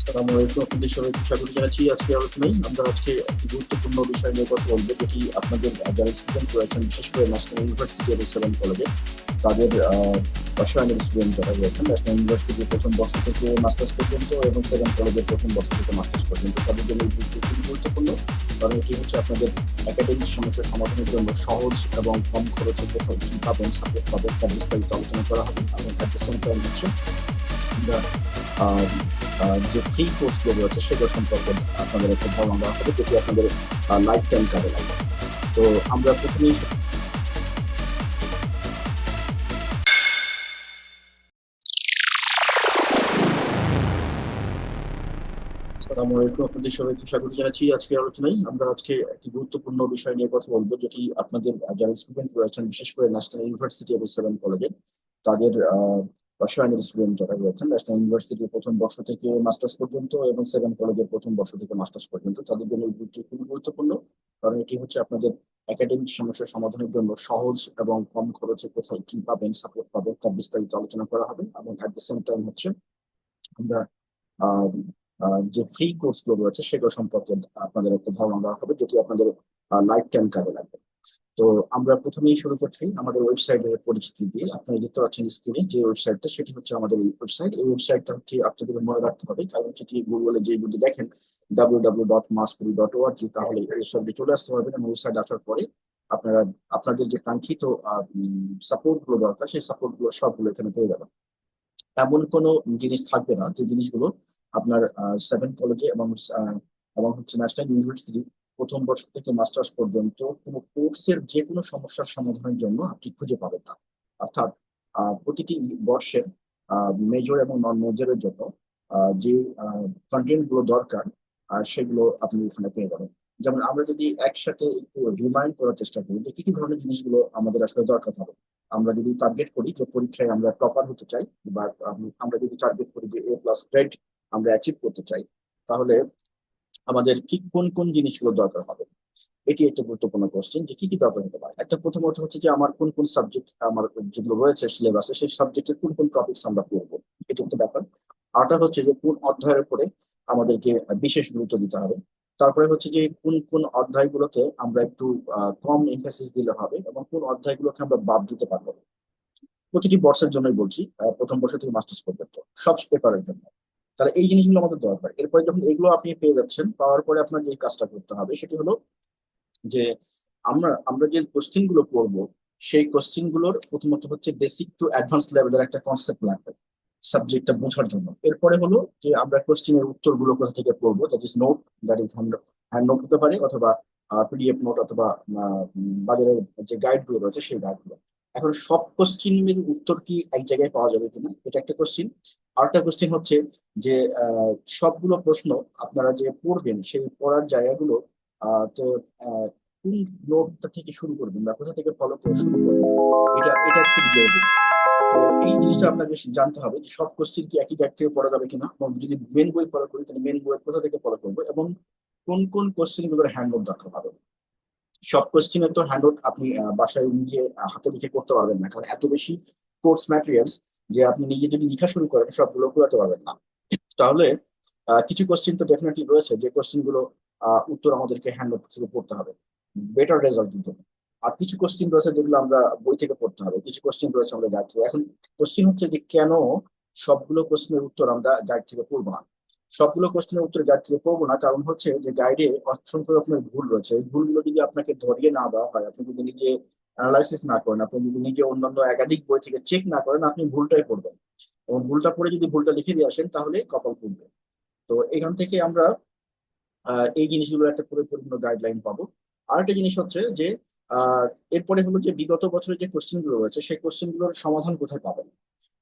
আসসালামু আলাইকুম আপনাদের সবাইকে স্বাগত জানাচ্ছি। আজকে আলোচনায় আমরা আজকে একটি গুরুত্বপূর্ণ বিষয় নিয়ে কথা বলব, যেটি আপনাদের যারা স্টুডেন্ট রয়েছেন, বিশেষ করে ন্যাশনাল ইউনিভার্সিটি এবং সেভেন কলেজে তাদের রসায়নের স্টুডেন্ট যারা রয়েছেন ন্যাশনাল ইউনিভার্সিটির প্রথম বর্ষ থেকে মাস্টার্স পর্যন্ত এবং সেভেন কলেজের প্রথম বর্ষ থেকে মাস্টার্স পর্যন্ত। তাদের জন্য খুবই গুরুত্বপূর্ণ, কারণ এটি হচ্ছে আপনাদের একাডেমিক সমস্যার সমাধানের জন্য সহজ এবং কম খরচে কোথাও কি পাবেন সাপোর্ট পাবেন তার বিস্তারিত আলোচনা করা হবে। এবং অ্যাট দ্য সেম টাইম যে ফ্রি কোর্সগুলো রয়েছে, সেগুলো সম্পর্কে আপনাদের একটা ধারণা দেওয়া হবে যেটি আপনাদের লাইফ টাইম কাজে লাগবে তো আমরা প্রথমেই আসসালামু আলাইকুম, আপনাদের সবাইকে স্বাগত জানাচ্ছি আজকে আলোচনায়। আমরা আজকে একটি গুরুত্বপূর্ণ বিষয় নিয়ে কথা বলব, যেটি আপনাদের, যারা স্টুডেন্ট রয়েছেন, বিশেষ করে ন্যাশনাল ইউনিভার্সিটি এবং সেভেন কলেজে তাদের রসায়নের স্টুডেন্ট রয়েছেন ন্যাশনাল ইউনিভার্সিটির প্রথম বর্ষ থেকে মাস্টার্স পর্যন্ত এবং সেভেন কলেজের প্রথম বর্ষ থেকে মাস্টার্স পর্যন্ত তাদের জন্য এই ভিডিওটি খুবই গুরুত্বপূর্ণ। কারণ এটি হচ্ছে আপনাদের একাডেমিক সমস্যার সমাধানের জন্য সহজ এবং কম খরচে কোথায় কি পাবেন সাপোর্ট পাবেন তার বিস্তারিত আলোচনা করা হবে। এবং অ্যাট দ্য সেম টাইম হচ্ছে আমরা যে ফ্রি কোর্সগুলো রয়েছে সেগুলো সম্পর্কে আপনাদের একটা ধারণা দেওয়া হবে, যেটি আপনাদের লাইফ টাইম কাজে লাগবে। তো আমরা প্রথমেই শুরু করছি আমাদের ওয়েবসাইটের পরিচিতি দিয়ে। আপনারা দেখতে পাচ্ছেন স্ক্রিনে যে ওয়েবসাইটটা সেটি হচ্ছে আমাদের এই ওয়েবসাইট এই ওয়েবসাইটটা হচ্ছে আপনাদের মনে রাখতে হবে, কারণ সেটি গুগলে যে যদি দেখেন W W dot Maspuri dot ORG তাহলে এই ওয়েবসাইটে চলে আসতে পারবেন এবং ওয়েবসাইট আসার পরে আপনারা, আপনাদের যে কাঙ্ক্ষিত সাপোর্টগুলো দরকার, সেই সাপোর্টগুলো সবগুলো এখানে পেয়ে যাবেন। এমন কোনো জিনিস থাকবে না। যে জিনিসগুলো আপনার সেভেন কলেজে এবং এবং হচ্ছে ন্যাশনাল ইউনিভার্সিটি প্রথম বর্ষ থেকে মাস্টার্স পর্যন্ত কোনো কোর্সের যে কোনো সমস্যার সমাধানের জন্য আপনি খুঁজে পাবেন না। অর্থাৎ প্রতিটি বর্ষের মেজর এবং নন মেজরের জন্য যে কন্টেন্টগুলো দরকার সেগুলো আপনি এখানে পেয়ে যাবেন। যেমন আমরা যদি একসাথে একটু রিমাইন্ড করার চেষ্টা করি যে কি কি ধরনের জিনিসগুলো আমাদের আসলে দরকার হবে। আমরা যদি টার্গেট করি যে পরীক্ষায় আমরা টপার হতে চাই বা আমরা যদি টার্গেট করি যে এ প্লাস গ্রেড আমরা অ্যাচিভ করতে চাই, তাহলে আমাদের কি, কোন কোন জিনিসগুলো দরকার হবে? এটি একটা গুরুত্বপূর্ণ কোশ্চেন যে কি কি দরকার হতে পারে? একটা প্রথমত হচ্ছে যে আমার কোন কোন সাবজেক্ট আমার যেগুলো রয়েছে সিলেবাসে সেই সাবজেক্টের কোন কোন টপিকস আমরা পড়ব? এটি একটা ব্যাপার। আরটা হচ্ছে যে কোন অধ্যায়ের উপরে আমাদেরকে বিশেষ গুরুত্ব দিতে হবে। তারপরে হচ্ছে যে কোন কোন অধ্যায়গুলোতে আমরা একটু কম এমফাসিস দিলে হবে এবং কোন অধ্যায়গুলোকে আমরা বাদ দিতে পারব প্রতিটি বর্ষের জন্যই বলছি প্রথম বর্ষ থেকে মাস্টার্স পর্যন্ত, সব পেপারের জন্য। তাহলে এই জিনিসগুলো আমাদের দরকার। এরপরে যখন এগুলো আপনি পেয়ে যাচ্ছেন, পাওয়ার পরে আপনার যে কাজটা করতে হবে সেটি হলো যে আমরা আমরা যে কোশ্চেনগুলো পড়ব সেই কোশ্চেনগুলোর প্রথমত হচ্ছে বেসিক টু অ্যাডভান্স লেভেলের একটা কনসেপ্ট লাগবে সাবজেক্টটা বোঝার জন্য। এরপরে হলো যে আমরা কোশ্চেনের উত্তরগুলো কোথা থেকে পড়ব that is note that is hand note হতে পারে, অথবা পিডিএফ নোট অথবা বাজারের যে গাইডগুলো রয়েছে, সেই গাইডগুলো। এখন সব কোশ্চেনের উত্তর কি এক জায়গায় পাওয়া যাবে কিনা, এটা একটা কোশ্চেন আরেকটা কোশ্চেন হচ্ছে যে সবগুলো প্রশ্ন আপনারা যে পড়বেন, সেই পড়ার জায়গাগুলো তো কোন নোটটা থেকে শুরু করবেন বা কোথা থেকে ফলো করে শুরু করবেন? এটা এটা খুব জরুরি। এই জিনিসটা আপনাকে জানতে হবে যে সব কোশ্চেন কি একই গাইড থেকে পড়া যাবে কিনা? এবং যদি মেন বই ফলো করি, তাহলে মেন বই কোথা থেকে ফলো করব? এবং কোন কোন কোশ্চেনগুলোর হ্যান্ড নোট দরকার হবে? সব কোশ্চেনের তো হ্যান্ড আপনি বাসায় নিজে হাতে লিখে করতে পারবেন না, কারণ এত বেশি কোর্স ম্যাটেরিয়ালস যে আপনি নিজে যদি লেখা শুরু করেন সবগুলো করতে পারবেন না। তাহলে কিছু কোশ্চেন তো ডেফিনেটলি রয়েছে যে কোশ্চেনগুলো আহ, উত্তর আমাদেরকে হ্যান্ড থেকে পড়তে হবে। বেটার রেজাল্টের জন্য আর কিছু কোশ্চেন রয়েছে যেগুলো আমরা বই থেকে পড়তে হবে। কিছু কোশ্চেন রয়েছে আমরা গাইড থেকে। এখন কোশ্চেন হচ্ছে যে কেন সবগুলো কোশ্চেনের উত্তর আমরা গাইড থেকে পড়ব না? সবগুলো কোশ্চেনের উত্তর গাইড থেকে পড়ব না কারণ হচ্ছে যে গাইডে অসংখ্য রকমের ভুল রয়েছে। ভুলগুলো যদি আপনাকে ধরিয়ে না দেওয়া হয় আপনি যদি নিজে অ্যানালাইসিস না করেন, আপনি যদি নিজে অন্যান্য একাধিক বই থেকে চেক না করেন, আপনি ভুলটাই পড়বেন এবং ভুলটা পড়ে যদি ভুলটা লিখে দিয়ে আসেন, তাহলে কপাল পুড়বে তো এখান থেকে আমরা এই জিনিসগুলো একটা পরিপূর্ণ গাইডলাইন পাবো। আরেকটা জিনিস হচ্ছে যে এরপরে হলো যে বিগত বছরের যে কোশ্চেনগুলো রয়েছে, সেই কোশ্চেনগুলোর সমাধান কোথায় পাবেন?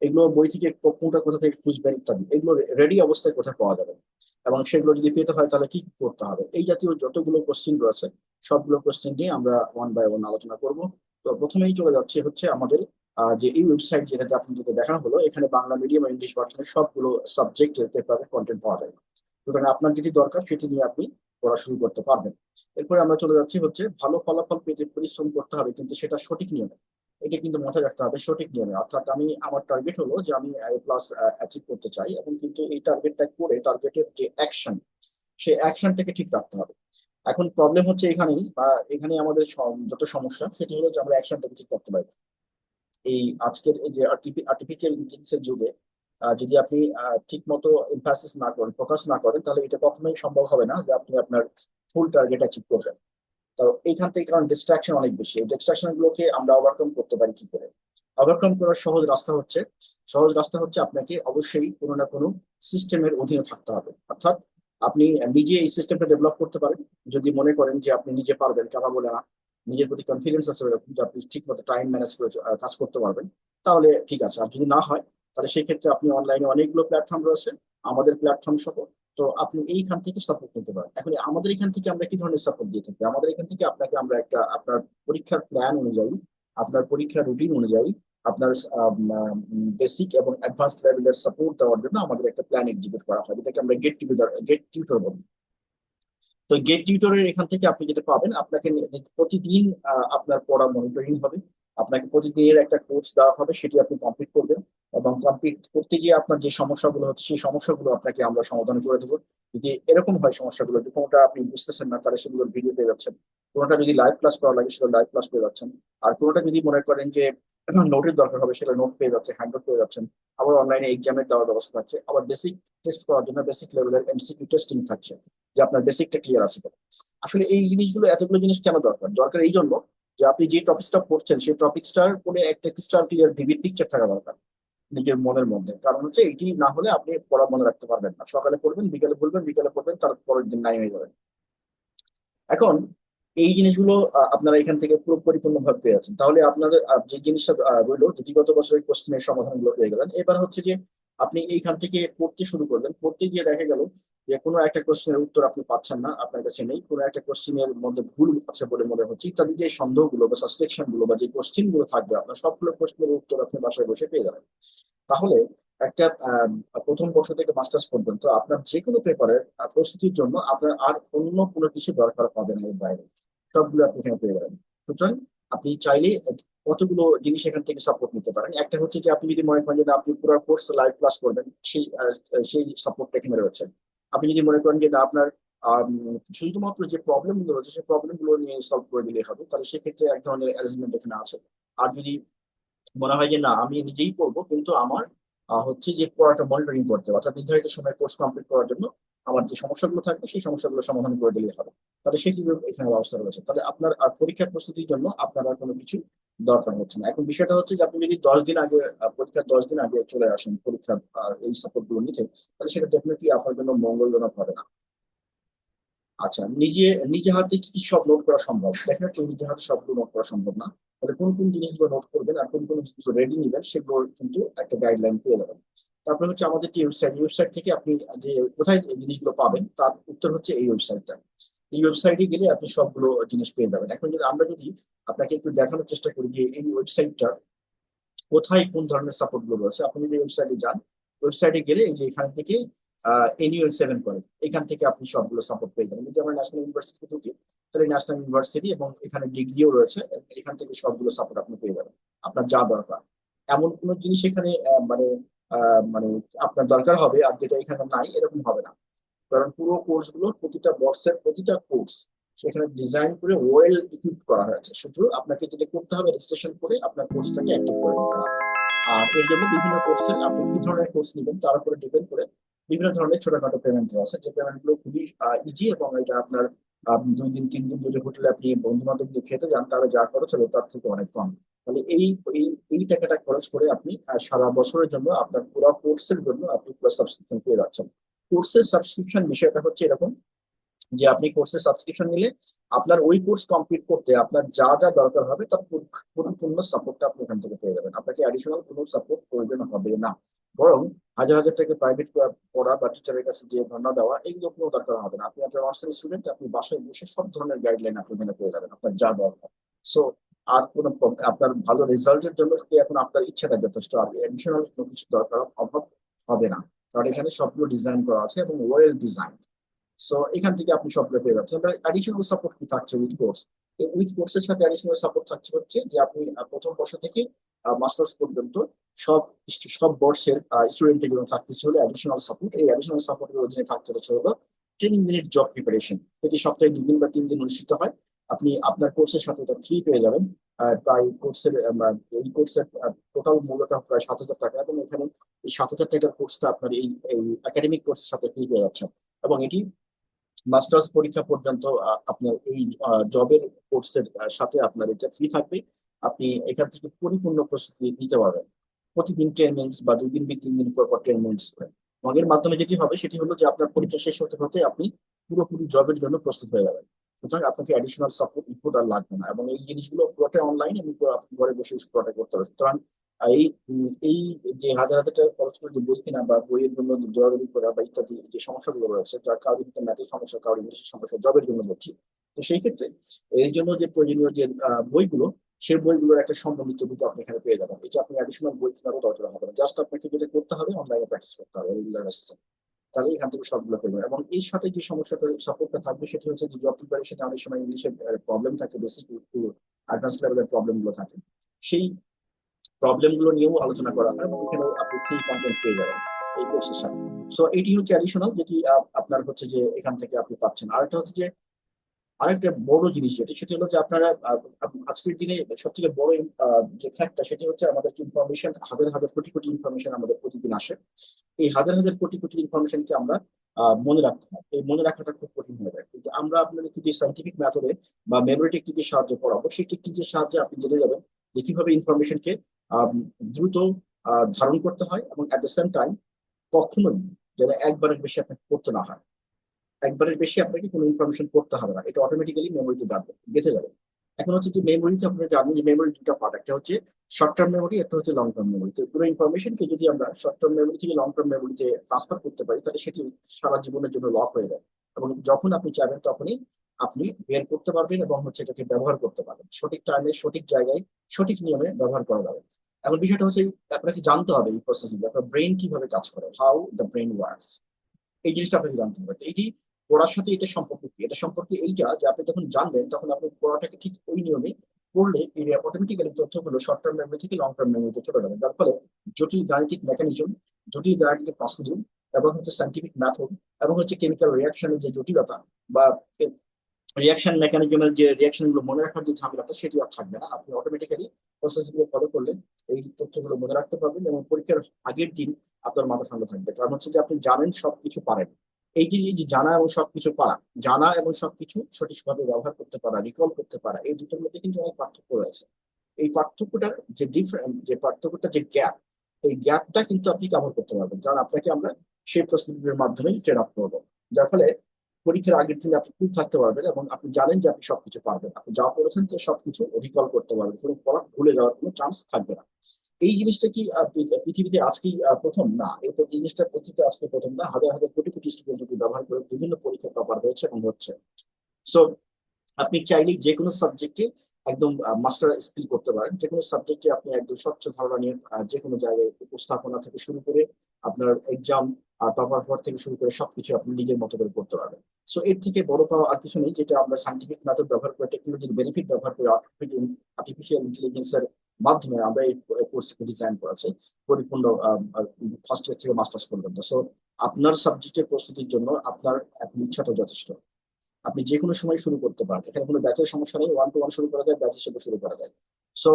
এগুলো বই থেকে কোনটা কোথা থেকে খুঁজবেন ইত্যাদি, এগুলো রেডি অবস্থায় কোথায় পাওয়া যাবে? এবং সেগুলো যদি পেতে হয়, তাহলে কি করতে হবে? এই জাতীয় যতগুলো কোশ্চেন রয়েছে, সবগুলো কোশ্চেন নিয়ে আমরা ওয়ান বাই ওয়ান আলোচনা করব। তো প্রথমেই চলে যাচ্ছে হচ্ছে আমাদের যে এই ওয়েবসাইট যেটাতে আপনাদেরকে দেখানো হলো, এখানে বাংলা মিডিয়াম আর ইংলিশ ভার্সনের সবগুলো সাবজেক্টের পেপারের কন্টেন্ট পাওয়া যায়। সুতরাং আপনার যেটি দরকার সেটি নিয়ে আপনি পড়া শুরু করতে পারবেন। এরপরে আমরা চলে যাচ্ছি হচ্ছে ভালো ফলাফল পেতে পরিশ্রম করতে হবে, কিন্তু সেটা সঠিক নিয়মে। এটা কিন্তু মাথায় রাখতে হবে সঠিক নিয়মে। অর্থাৎ আমি, আমার টার্গেট হলো যে আমি প্লাস অ্যাচিভ করতে চাই এবং কিন্তু এই টার্গেটটা করে টার্গেটের যে অ্যাকশন সেই অ্যাকশনটাকে ঠিক রাখতে হবে। এখন প্রবলেম হচ্ছে এখানেই বা এখানে আমাদের যত সমস্যা সেটি হলো যে আমরা অ্যাকশনটাকে ঠিক করতে পারি। এই আজকের এই যে আর্টিফিশিয়াল ইন্টেলিজেন্সের যুগে আহ, যদি আপনি ঠিক মতো এমফাসিস না করেন ফোকাস না করেন তাহলে এটা কখনোই সম্ভব হবে না যে আপনি আপনার ফুল টার্গেট অ্যাচিভ করবেন। তো এইখান থেকে কারণ ডিস্ট্রাকশন অনেক বেশি। এই ডিস্ট্রাকশন গুলোকে আমরা ওভারকাম করতে পারি কি করে? ওভারকাম করার সহজ রাস্তা হচ্ছে সহজ রাস্তা হচ্ছে আপনাকে অবশ্যই কোনো না কোনো সিস্টেমের অধীনে থাকতে হবে। অর্থাৎ আপনি নিজে এই সিস্টেমটা ডেভেলপ করতে পারেন। যদি মনে করেন যে আপনি নিজে পারবেন, কথা বলে না, নিজের প্রতি কনফিডেন্স আছে এরকম যে আপনি ঠিক মতো টাইম ম্যানেজ করে কাজ করতে পারবেন, তাহলে ঠিক আছে। আর যদি না হয়, তাহলে সেই ক্ষেত্রে আপনি অনলাইনে অনেকগুলো প্ল্যাটফর্ম রয়েছে, আমাদের প্ল্যাটফর্ম সহ। তো আপনি এইখান থেকে সাপোর্ট নিতে পারেন। এখন আমাদের এখান থেকে আমরা কি ধরনের সাপোর্ট দিয়ে থাকি? আমাদের এখান থেকে আপনাকে আমরা একটা, আপনার পরীক্ষার প্ল্যান অনুযায়ী, আপনার পরীক্ষার রুটিন অনুযায়ী আপনার বেসিক এবং অ্যাডভান্স লেভেলের সাপোর্ট দেওয়ার জন্য আমাদের একটা প্ল্যান এক্সিকিউট করা হয়, যেটাকে আমরা গেট টিউটর গেট টিউটর বলি। তো গেট টিউটরের এখান থেকে আপনি যেটা পাবেন, আপনাকে প্রতিদিন আপনার পড়া মনিটরিং হবে। আপনাকে প্রতিদিনের একটা কোর্স দেওয়া হবে, সেটি আপনি কমপ্লিট করবেন এবং কমপ্লিট করতে গিয়ে আপনার যে সমস্যাগুলো হচ্ছে, সেই সমস্যাগুলো আপনাকে আমরা সমাধান করে দেবো। যদি এরকম হয় সমস্যাগুলো যে কোনোটা আপনি বুঝতেছেন না, তাহলে সেগুলোর ভিডিও পেয়ে যাচ্ছেন। কোনোটা যদি লাইভ ক্লাস করা লাগে, সেটা লাইভ ক্লাস পেয়ে যাচ্ছেন। আর কোনোটা যদি মনে করেন যে নোটের দরকার হবে সেটা নোট পেয়ে যাচ্ছে হ্যান্ড পেয়ে যাচ্ছেন। আবার অনলাইনে এক্সামের দেওয়ার ব্যবস্থা থাকছে। আবার বেসিক টেস্ট করার জন্য বেসিক লেভেলের এমসিকিউ টেস্টিং থাকছে, যে আপনার বেসিকটা ক্লিয়ার আছে। আসলে এই জিনিসগুলো, এতগুলো জিনিস কেন দরকার? দরকার এই জন্য যে আপনি যে টপিকসটা পড়ছেন, সেই টপিকসটার পরে একটা ক্রিস্টাল ক্লিয়ার ভিভিড পিকচার থাকা দরকার, নিজের মনের মধ্যে। কারণ হচ্ছে এটি না হলে আপনি পড়া মনে রাখতে পারবেন না। সকালে পড়বেন, বিকালে পড়বেন বিকালে পড়বেন তার পরের দিন নাই হয়ে যাবেন এখন এই জিনিসগুলো আপনারা এখান থেকে পুরো পরিপূর্ণভাবে পেয়ে যাচ্ছেন। তাহলে আপনাদের যে জিনিসটা রইল যে বিগত বছরের কোশ্চেনের সমাধানগুলো পেয়ে গেলেন। এবার হচ্ছে যে আপনি এইখান থেকে পড়তে শুরু করবেন পড়তে গিয়ে দেখা গেল যে কোনো একটা কোশ্চেনের উত্তর আপনি পাচ্ছেন না, আপনার কাছে নেই। কোনো একটা কোশ্চেনের মধ্যে ভুল আছে বলে মনে হচ্ছে। ইত্যাদি যে সন্দেহগুলো বা সাসপেকশনগুলো বা যে কোশ্চেনগুলো থাকবে, আপনার সবগুলো কোশ্চেনের উত্তর আপনি বাসায় বসে পেয়ে যাবেন। তাহলে একটা প্রথম বর্ষ থেকে মাস্টার্স পর্যন্ত আপনার যে কোনো পেপারের প্রস্তুতির জন্য আপনার আর অন্য কোনো কিছু দরকার হবে না এর বাইরে। সবগুলো আপনি এখানে পেয়ে যাবেন। সুতরাং আপনি চাইলে কতগুলো জিনিস এখান থেকে সাপোর্ট নিতে পারেন। একটা হচ্ছে যে আপনি যদি মনে করেন যে আপনি পুরো কোর্স লাইভ ক্লাস করবেন, সেই সেই সাপোর্টটা এখানে রয়েছে। আপনি যদি মনে করেন যে না, আপনার শুধুমাত্র যে প্রবলেমগুলো রয়েছে, সেই প্রবলেমগুলো নিয়ে সলভ করে দিলে হবে, তাহলে সেক্ষেত্রে এক ধরনের অ্যারেঞ্জমেন্ট এখানে আছে। আর যদি মনে হয় যে না, আমি নিজেই পড়ব কিন্তু আমার হচ্ছে যে পড়াটা মনিটরিং করতে অর্থাৎ নির্ধারিত সময় কোর্স কমপ্লিট করার জন্য আমার যে সমস্যাগুলো থাকবে, সেই সমস্যাগুলো সমাধান করে দিলেই হবে। তাহলে সেটি এখানে ব্যবস্থা রয়েছে? তাহলে আপনার আর পরীক্ষার প্রস্তুতির জন্য আপনার আর কোনো কিছু দরকার হচ্ছে না। এখন বিষয়টা হচ্ছে যে, আপনি যদি দশ দিন আগে পরীক্ষার দশ দিন আগে চলে আসেন পরীক্ষার এই সাপোর্টগুলো নিতে, তাহলে সেটা ডেফিনেটলি আপনার জন্য মঙ্গলজনক হবে না। আচ্ছা নিজে নিজে হাতে কি কি সব নোট করা সম্ভব? ডেফিনেটলি নিজে হাতে সবগুলো নোট করা সম্ভব না। তাহলে কোন কোন জিনিসগুলো নোট করবেন আর কোন কোন জিনিসগুলো রেডি নেবেন, সেগুলো কিন্তু একটা গাইডলাইন পেয়ে যাবেন। তারপরে হচ্ছে আমাদের যে ওয়েবসাইট ওয়েবসাইট থেকে আপনি যে কোথায় জিনিসগুলো পাবেন, তার উত্তর হচ্ছে এই ওয়েবসাইটটা এই ওয়েবসাইটে গেলে আপনি সবগুলো জিনিস পেয়ে যাবেন। এখন যদি আমরা যদি আপনাকে একটু দেখানোর চেষ্টা করি যে এই ওয়েবসাইটটা কোথায় কোন ধরনের সাপোর্টগুলো রয়েছে আপনি যদি ওয়েবসাইটে যান ওয়েবসাইটে গেলে এই যে এখান থেকে এনুয়াল সেভেন করে, এখান থেকে আপনি সবগুলো সাপোর্ট পেয়ে যাবেন। যদি আমরা ন্যাশনাল ইউনিভার্সিটি ঢুকি তাহলে ন্যাশনাল ইউনিভার্সিটি এবং এখানে ডিগ্রিও রয়েছে, এখান থেকে সবগুলো সাপোর্ট আপনি পেয়ে যাবেন। আপনার যা দরকার। এমন কোনো জিনিস এখানে মানে মানে আপনার দরকার হবে আর যেটা এখানে নাই এরকম হবে না। কারণ পুরো কোর্সগুলো প্রতিটা বর্ষের প্রতিটা কোর্স সেখানে ডিজাইন করে ওয়েল ইকুইপ করা হয়েছে। শুধু আপনাকে যেটা করতে হবে রেজিস্ট্রেশন করে আপনার কোর্সটাকে অ্যাক্টিভ করে নিতে হবে। আর এর জন্য বিভিন্ন কোর্সের আপনি কি ধরনের কোর্স নেবেন তার উপরে ডিপেন্ড করে বিভিন্ন ধরনের ছোটখাটো পেমেন্ট আছে। যে পেমেন্টগুলো খুবই ইজি এবং এটা আপনার দুই দিন, তিন দিন যদি হোটেলে আপনি বন্ধু বান্ধব খেতে যান, তাহলে যা খরচ হবে তার থেকে অনেক কম। তাহলে এই এই টাকাটা খরচ করে আপনি সারা বছরের জন্য আপনার পুরো কোর্সের জন্য আপনি পুরো সাবস্ক্রিপশন পেয়ে যাচ্ছেন। কোর্সের সাবস্ক্রিপশন বিষয়টা হচ্ছে এরকম যে আপনি কোর্সের সাবস্ক্রিপশন নিলে আপনার ওই কোর্স কমপ্লিট করতে আপনার যা যা দরকার হবে তার পুরো- পরিপূর্ণ সাপোর্টটা আপনি এখান থেকে পেয়ে যাবেন। আপনাকে অ্যাডিশনাল কোনো সাপোর্ট প্রয়োজন হবে না। বরং হাজার হাজার টাকা প্রাইভেট পড়া বা টিচারের কাছে যে ধর্ণা দেওয়া, এগুলো কোনো দরকার হবে না। আপনি আপনার মাস্টার স্টুডেন্ট আপনি বাসায় বসে সব ধরনের গাইডলাইন আপনি এখানে পেয়ে যাবেন, আপনার যা দরকার। সো আর কোনো আপনার ভালো রেজাল্টের জন্য এখন আপনার ইচ্ছাটা যথেষ্ট, আর এডিশনাল কোনো কিছু দরকার অভাব হবে না। কারণ এখানে সবগুলো ডিজাইন করা আছে এবং ওয়েল ডিজাইন সো এখান থেকে আপনি সবগুলো পেয়ে যাচ্ছেন। অ্যাডিশনাল সাপোর্ট কি থাকছে উইথ কোর্স উইথ কোর্সের সাথে অ্যাডিশনাল সাপোর্ট থাকছে হচ্ছে যে আপনি প্রথম বর্ষ থেকে মাস্টার্স পর্যন্ত সব সব বর্ষের স্টুডেন্ট জন্য থাকতেছে হলো অ্যাডিশনাল সাপোর্ট এই অ্যাডিশনাল সাপোর্টের অধীনে থাকতে হচ্ছে হলো টেন মিনিট জব প্রিপারেশন এটি সপ্তাহে দুদিন বা তিন দিন অনুষ্ঠিত হয়। আপনি আপনার কোর্সের সাথে এটা ফ্রি পেয়ে যাবেন। প্রায় কোর্সের এই কোর্সের টোটাল মূল্যটা প্রায় সাত হাজার টাকা এবং এখানে এই সাত হাজার টাকার কোর্সটা আপনার এই একাডেমিক কোর্সের সাথে ফ্রি পেয়ে যাচ্ছেন। এবং এটি মাস্টার্স পরীক্ষা পর্যন্ত আপনার এই জবের কোর্সের সাথে আপনার এটা ফ্রি থাকবে। আপনি এখান থেকে পরিপূর্ণ প্রস্তুতি নিতে পারবেন। প্রতিদিন টেন বা দুই দিন বা তিন দিন পর পর টেন মিনিটস এবং এর মাধ্যমে যেটি হবে সেটি হলো যে আপনার পরীক্ষা শেষ হতে হতে আপনি পুরোপুরি জবের জন্য প্রস্তুত হয়ে যাবেন। সুতরাং আপনাকে অ্যাডিশনাল সাপোর্ট ইনপুট আর লাগবে না। এবং এই জিনিসগুলো পুরোটা অনলাইন এবং আপনি ঘরে বসে করতে পারবেন। সুতরাং এই এই যে হাজার হাজার টাকা খরচ করে যে বই কিনা বা বইয়ের জন্য দৌড়াদৌড়ি করা বা ইত্যাদি যে সমস্যাগুলো রয়েছে যার কারোর কিন্তু ম্যাথের সমস্যা কারোর ইংলিশের সমস্যা জবের জন্য বলছি তো সেই ক্ষেত্রে এই জন্য যে প্রয়োজনীয় যে বইগুলো সেই বইগুলোর একটা সম্বন্ধিত দুটো আপনি এখানে পেয়ে যাবেন। এটা আপনি অ্যাডিশনাল বই কেনারও দরকার হবে না। জাস্ট আপনাকে যেটা করতে হবে অনলাইনে প্র্যাকটিস করতে হবে রেগুলার তাহলে এখান থেকে সবগুলো পেয়ে এবং এই সাথে যে সমস্যাটা সাপোর্টটা থাকবে সেটা হচ্ছে যে জব প্রিপারেশনে অনেক সময় ইংলিশের প্রবলেম থাকে বেসিক একটু অ্যাডভান্স লেভেলের প্রবলেমগুলো থাকে। সেই প্রবলেমগুলো নিয়েও আলোচনা করা হয় এবং এখানে আপনি ফ্রি কন্টেন্ট পেয়ে যাবেন এই কোর্সের সাথে। সো এটি হচ্ছে অ্যাডিশনাল যেটি আপনার হচ্ছে যে এখান থেকে আপনি পাচ্ছেন। আরেকটা হচ্ছে যে, আরেকটা বড় জিনিস যেটি, সেটি হলো যে আপনারা আজকের দিনে সব থেকে বড় যে ফ্যাক্টটা সেটি হচ্ছে আমাদের ইনফরমেশন হাজার হাজার কোটি কোটি ইনফরমেশন আমাদের প্রতিদিন আসে। এই হাজার হাজার কোটি কোটি ইনফরমেশনকে আমরা মনে রাখতে হয়। এই মনে রাখাটা খুব কঠিন হয়ে যায়। কিন্তু আমরা আপনাদেরকে যে সাইন্টিফিক মেথডে বা মেমোরি টেকনিকের সাহায্যে পড়াবো, সেই টেকনিকের সাহায্যে আপনি জেনে যাবেন যে কীভাবে ইনফরমেশনকে দ্রুত ধারণ করতে হয় এবং অ্যাট দ্য সেম টাইম কখনোই যেন একবারের বেশি আপনাকে করতে না হয়। একবারের বেশি আপনাকে কোনো ইনফরমেশন করতে হবে না। এটা অটোমেটিক্যালি মেমোরিতে যাবে, গেঁথে যাবে। এখন হচ্ছে যে মেমোরিতে আপনারা জানেন যে মেমোরি দুটা পার্ট একটা হচ্ছে শর্ট টার্ম মেমোরি একটা হচ্ছে লং টার্ম মেমোরি তো পুরো ইনফরমেশনকে যদি আমরা শর্ট টার্ম মেমোরি থেকে লং টার্ম মেমোরিতে ট্রান্সফার করতে পারি, তাহলে সেটি সারা জীবনের জন্য লক হয়ে যাবে এবং যখন আপনি চাইবেন, তখনই আপনি বের করতে পারবেন এবং হচ্ছে এটাকে ব্যবহার করতে পারবেন। সঠিক টাইমে সঠিক জায়গায়, সঠিক নিয়মে ব্যবহার করা যাবে। এখন বিষয়টা হচ্ছে আপনাকে জানতে হবে এই প্রসেসিং আপনার ব্রেন কীভাবে কাজ করে? হাউ দ্য ব্রেন ওয়ার্কস এই জিনিসটা আপনাকে জানতে হবে। এইটি পড়ার সাথে এটা সম্পর্ক কি? এটা সম্পর্কে এইটা যে আপনি যখন জানবেন, তখন আপনি পড়াটাকে ঠিক ওই নিয়মে পড়লে এই অটোমেটিক্যালি তথ্যগুলো শর্ট টার্ম মেমোরি থেকে লং টার্ম মেমোরিতে চলে যাবে। যার ফলে জটিল গাণিতিক মেকানিজম জটিল গাণিতিক প্রসিডিউর এবং হচ্ছে সাইন্টিফিক মেথড এবং হচ্ছে কেমিক্যাল রিয়াকশনের যে জটিলতা বা রিয়াকশন মেকানিজমের যে রিয়াকশনগুলো মনে রাখার যে ঝামেলাটা, সেটি আর থাকবে না। আপনি অটোমেটিক্যালি প্রসেসগুলো ফলো করলে এই তথ্যগুলো মনে রাখতে পারবেন এবং পরীক্ষার আগের দিন আপনার মাথা ঠান্ডা থাকবে। কারণ হচ্ছে যে আপনি জানেন সবকিছু পারেন। এই যে জানা এবং সবকিছু পারা, জানা এবং সবকিছু সঠিকভাবে ব্যবহার করতে পারা রিকল করতে পারা, এই দুটোর মধ্যে কিন্তু অনেক পার্থক্য রয়েছে। এই পার্থক্যটার যে ডিফারেন্ট যে পার্থক্যটা, যে গ্যাপ এই গ্যাপটা কিন্তু আপনি কভার করতে পারবেন। কারণ আপনাকে আমরা সেই প্রস্তুতির মাধ্যমে ট্রেন আপ করব। যার ফলে পরীক্ষার আগের দিনে আপনি খুব থাকতে পারবেন এবং আপনি জানেন যে আপনি সবকিছু পারবেন। আপনি যা করেছেন, তো সবকিছু রিকল করতে পারবেন। কোনো পড়া ভুলে যাওয়ার কোনো চান্স থাকবে না। এই জিনিসটা কি পৃথিবীতে আজকেই প্রথম? না, এই জিনিসটা পৃথিবীতে আজকে প্রথম না। হাজার হাজার কোটি কোটি স্টুডেন্ট ব্যবহার করে বিভিন্ন পরীক্ষা টপার হয়েছে এবং হচ্ছে। সো আপনি চাইলেই যে কোনো সাবজেক্টে একদম মাস্টার স্কিল করতে পারেন। যে কোনো সাবজেক্টে আপনি একদম স্বচ্ছ ধারণা নিয়ে যে কোনো জায়গায় উপস্থাপনা থেকে শুরু করে আপনার এক্সাম টপার হওয়ার থেকে শুরু করে সবকিছু আপনি নিজের মতো করে করতে পারবেন। সো এর থেকে বড় পাওয়া আর কিছু নেই, যেটা আমরা সাইন্টিফিক মেথড ব্যবহার করে টেকনোলজির বেনিফিট ব্যবহার করে আর্টিফিশিয়াল ইন্টেলিজেন্সের মাধ্যমে আমরা এই কোর্সটাকে ডিজাইন করেছি, পরিপূর্ণ ফার্স্ট ইয়ার থেকে মাস্টার্স পর্যন্ত। সো আপনার সাবজেক্টের প্রস্তুতির জন্য আপনার এখন ইচ্ছাটা যথেষ্ট। আপনি যে কোনো সময় শুরু করতে পারেন। এখানে কোনো ব্যাচের সমস্যা নেই ওয়ান টু ওয়ান শুরু করা যায় ব্যাচ হিসেবে শুরু করা যায়। সো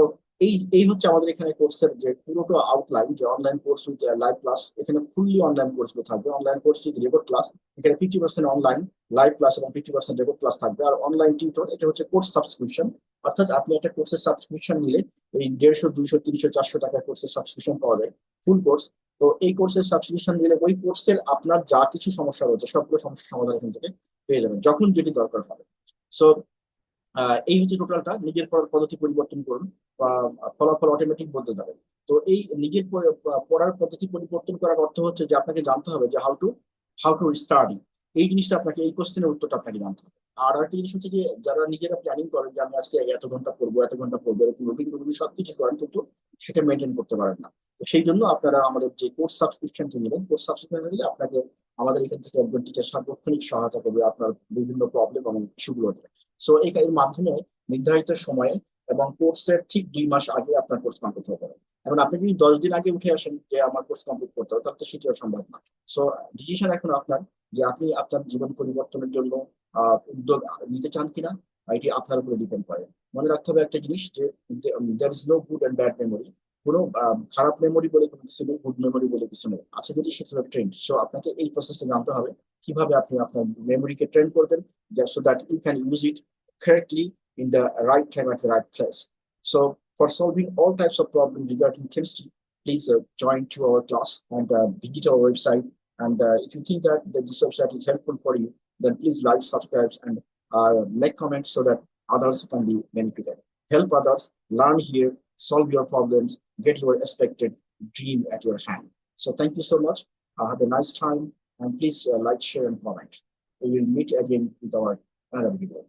এই এই হচ্ছে আমাদের এখানে কোর্সের যে পুরোটা আউটলাইন যে online course with live class এখানে ফুললি অনলাইন কোর্সগুলো থাকবে। Online course with record class এখানে fifty percent online live class এবং ফিফটি পার্সেন্ট রেকর্ড ক্লাস থাকবে। আর অনলাইন টিউটর এটা হচ্ছে কোর্স সাবস্ক্রিপশন অর্থাৎ আপনি একটা কোর্সের সাবস্ক্রিপশন নিলে এই দেড়শো, দুইশো, তিনশো, চারশো টাকার কোর্সের সাবস্ক্রিপশন পাওয়া যায় ফুল কোর্স তো এই কোর্সের সাবস্ক্রিপশন নিলে ওই কোর্সের আপনার যা কিছু সমস্যা রয়েছে, সবগুলো সমস্যার সমাধান এখান থেকে পেয়ে যাবেন, যখন যেটি দরকার হবে। সো এই হচ্ছে টোটালটা নিজের পদ্ধতি পরিবর্তন করুন বা ফলাফল অটোমেটিক বলতে যাবে তো এই নিজের পড়ার পদ্ধতি পরিবর্তন করার অর্থ হচ্ছে যে আপনাকে জানতে হবে যে how to how to study এই জিনিসটা আপনাকে, এই কোশ্চেনের উত্তরটা আপনাকে জানতে হবে। আর একটা জিনিস হচ্ছে যে যারা নিজেরা প্ল্যানিং করেন যে আমি আজকে এত ঘণ্টা পড়ব, এত ঘণ্টা পড়ব, এরকম রুটিন রুটিন সবকিছু করেন কিন্তু সেটা মেনটেন করতে পারেন না। সেই জন্য আপনারা আমাদের যে কোর্স সাবস্ক্রিপশনটি নেবেন কোর্স সাবস্ক্রিপশন নিলে আপনাকে আমাদের এখান থেকে একজন টিচার সার্বক্ষণিক সহায়তা করবে আপনার বিভিন্ন প্রবলেম এবং ইস্যুগুলো নিয়ে সো এর মাধ্যমে নির্ধারিত সময়ে এবং কোর্সের ঠিক দুই মাস আগে আপনার কোর্স কমপ্লিট হতে পারে এখন আপনি যদি দশ দিন আগে উঠে আসেন যে আমার কোর্স কমপ্লিট করতে হবে, তাহলে তো সেটিও সম্ভব না। সো ডিসিশন এখন আপনার যে আপনি আপনার জীবন পরিবর্তনের জন্য উদ্যোগ নিতে চান কিনা, এটি আপনার উপরে ডিপেন্ড করে। মনে রাখতে হবে একটা জিনিস যে there is no good and bad memory কোনো খারাপ মেমোরি বলে কোনো কিছু নেই গুড মেমোরি বলে কিছু নেই আছে যদি সেটা হলো ট্রেন্ড সো আপনাকে এই প্রসেসটা জানতে হবে কিভাবে আপনি আপনার মেমোরিকে ট্রেন করবেন so that you can use it correctly in the right time at the right place. So for solving all types of problems regarding chemistry, please uh, join to our class and uh, visit our website. And uh, if you think that, that this website is helpful for you, then please like, subscribe, and uh, make comments so that others can be benefited. Help others, learn here, solve your problems, get your expected dream at your hand. So thank you so much. Uh, have a nice time and please uh, like, share, and comment. We will meet again with our another video.